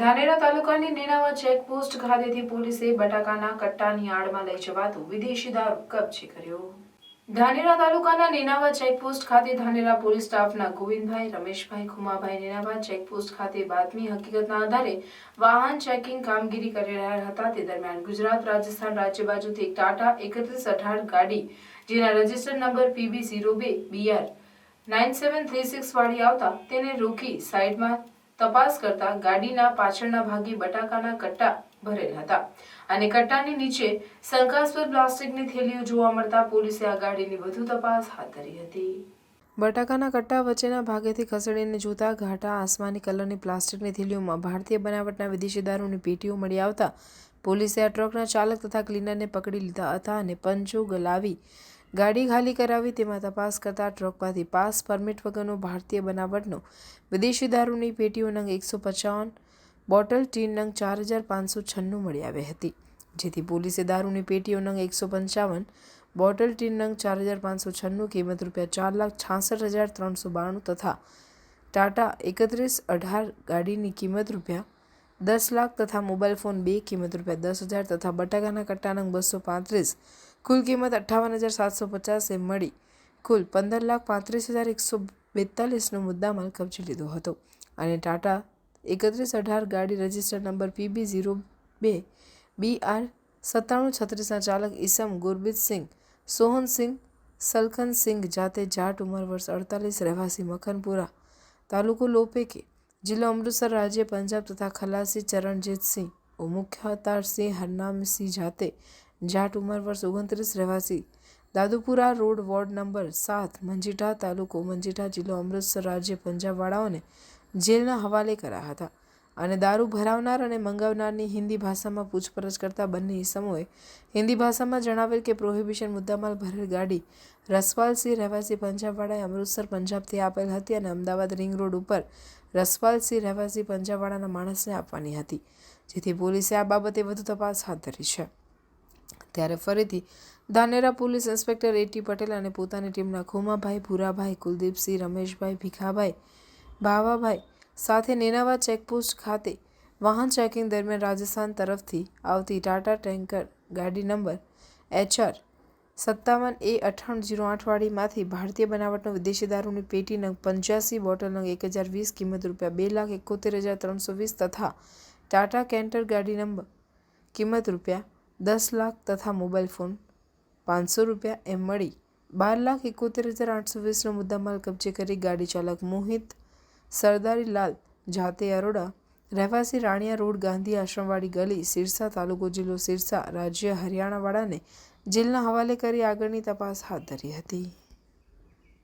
ધાનેરા તાલુકાની નેનાવા ચેકપોસ્ટ ખાતેથી પોલીસે બટાકાના કટ્ટાની આડમાં લઈ જવાતો વિદેશી દારૂ કબજે કર્યો. ધાનેરા તાલુકાના નેનાવા ચેકપોસ્ટ ખાતે ધાનેરા પોલીસ સ્ટાફના ગોવિંદભાઈ, રમેશભાઈ, ખુમાભાઈ નેનાવા ચેકપોસ્ટ ખાતે બાતમી હકીકતના આધારે વાહન ચેકિંગ કામગીરી કરી રહ્યા હતા. તે દરમિયાન ગુજરાત, રાજસ્થાન રાજ્ય બાજુથી એક ટાટા એકત્રીસ અઢાર ગાડી, જેના રજિસ્ટર નંબર પીબી ઝીરો બે, BR nine seven three six વાળી આવતા તેને રોકી સાઈડમાં તપાસ કરતા ગાડીના પાછળના ભાગે બટાકાના કટ્ટા ભરેલ હતા. અને કટ્ટાની નીચે શંકાસ્પદ પ્લાસ્ટિકની થેલીઓ જોવા મળતા પોલીસે આ ગાડીની વધુ તપાસ હાથ ધરી હતી. બટાકાના કટ્ટા વચ્ચેના ભાગેથી ખસેડીને જોતા ઘાટા આસમાની કલરની પ્લાસ્ટિકની થેલીઓમાં ભારતીય બનાવટના વિદેશી દારૂની પેટીઓ મળી આવતા પોલીસે આ ટ્રકના ચાલક તથા ક્લીનરને પકડી લીધા હતા અને પંચો ગલાવી ગાડી ખાલી કરાવી તેમાં તપાસ કરતા ટ્રકમાંથી પાસ પરમિટ વગરનો ભારતીય બનાવટનો વિદેશી દારૂની પેટીઓ નંગ એકસો પચાવન, બોટલ ટીન નંગ ચાર હજાર પાંચસો છન્નું મળી આવી હતી. જેથી પોલીસે દારૂની પેટીઓ નંગ એકસો પંચાવન, બોટલ ટીન નંગ ચાર હજાર પાંચસો છન્નું, કિંમત રૂપિયા ચાર લાખ છાસઠ હજાર ત્રણસો બાણું તથા ટાટા એકત્રીસ અઢાર ગાડીની કિંમત રૂપિયા દસ લાખ તથા મોબાઈલ ફોન બે કિંમત રૂપિયા દસ હજાર તથા બટાકાના કટ્ટાનંગ બસો પાંત્રીસ. કુલ કિંમત અઠ્ઠાવન હજાર સાતસો પચાસ મળી. કુલ પંદર લાખ પાંત્રીસ હજાર એકસો બેતાલીસનો મુદ્દામાલ કબજે લીધો હતો. અને ટાટા એકત્રીસ અઢાર ગાડી રજિસ્ટર નંબર પીબી ઝીરો બે બી આર સત્તાણું છત્રીસના ચાલક ઈસમ ગુરબીતસિંહ સોહનસિંહ સલખનસિંહ જાતે જાટ ઉંમર વર્ષ અડતાલીસ, રહેવાસી મખનપુરા તાલુકો લોપેકે. જિલ્લો અમૃતસર રાજ્ય પંજાબ તથા ખલાસી ચરણજીતસિંહ મુખ્યતારસિંહ હરનામસિંહ જાતે જાટ ઉંમર વર્ષ ઓગણત્રીસ રહેવાસી. દાદુપુરા રોડ વોર્ડ નંબર સાત, મંજીઠા તાલુકો, મંજીઠા જિલ્લો અમૃતસર રાજ્ય પંજાબવાળાઓને જેલના હવાલે કર્યા હતા. અને દારૂ ભરાવનાર અને મંગાવનારની હિન્દી ભાષામાં પૂછપરછ કરતા બંને ઇસમોએ હિન્દી ભાષામાં જણાવેલ કે પ્રોહિબિશન મુદ્દામાલ ભરેલ ગાડી રસવાલસિંહ રહેવાસી પંજાબવાળાએ અમૃતસર પંજાબથી આપેલ હતી અને અમદાવાદ રિંગ રોડ ઉપર રસવાલસિંહ રહેવાસી પંજાબવાળાના માણસને આપવાની હતી, જેથી પોલીસે આ બાબતે વધુ તપાસ હાથ ધરી છે. ત્યારે ફરીથી Dhanera police inspector at Patel અને પોતાની ટીમના ખુમાભાઈ ભૂરાભાઈ, કુલદીપસિંહ રમેશભાઈ ભીખાભાઈ, ભાવાભાઈ સાથે નેનાવા ચેકપોસ્ટ ખાતે વાહન ચેકિંગ દરમિયાન રાજસ્થાન તરફથી આવતી ટાટા ટેન્કર ગાડી નંબર એચઆર સત્તાવન એ અઠ્ઠાણું જીરો આઠવાળીમાંથી ભારતીય બનાવટનો વિદેશી દારૂની પેટી નંગ પંચ્યાસી બોટલ નંગ એક હજાર વીસ કિંમત રૂપિયા બે લાખ એકોતેર હજાર ત્રણસો વીસ તથા ટાટા કેન્ટર ગાડી નંબર કિંમત રૂપિયા દસ લાખ તથા મોબાઈલ ફોન પાંચસો રૂપિયા એમ મળી. બાર લાખ એકોતેર હજાર આઠસો વીસનો મુદ્દામાલ કબજે કરી ગાડી ચાલક મોહિત સરદારી લાલ, જાતે અરોડા, રહેવાસી રાણિયા રોડ, ગાંધી આશ્રમવાળી ગલી, સિરસા તાલુકો જિલ્લો સિરસા, રાજ્ય હરિયાણાવાળાને જેલના હવાલે કરી આગળની તપાસ હાથ ધરી હતી.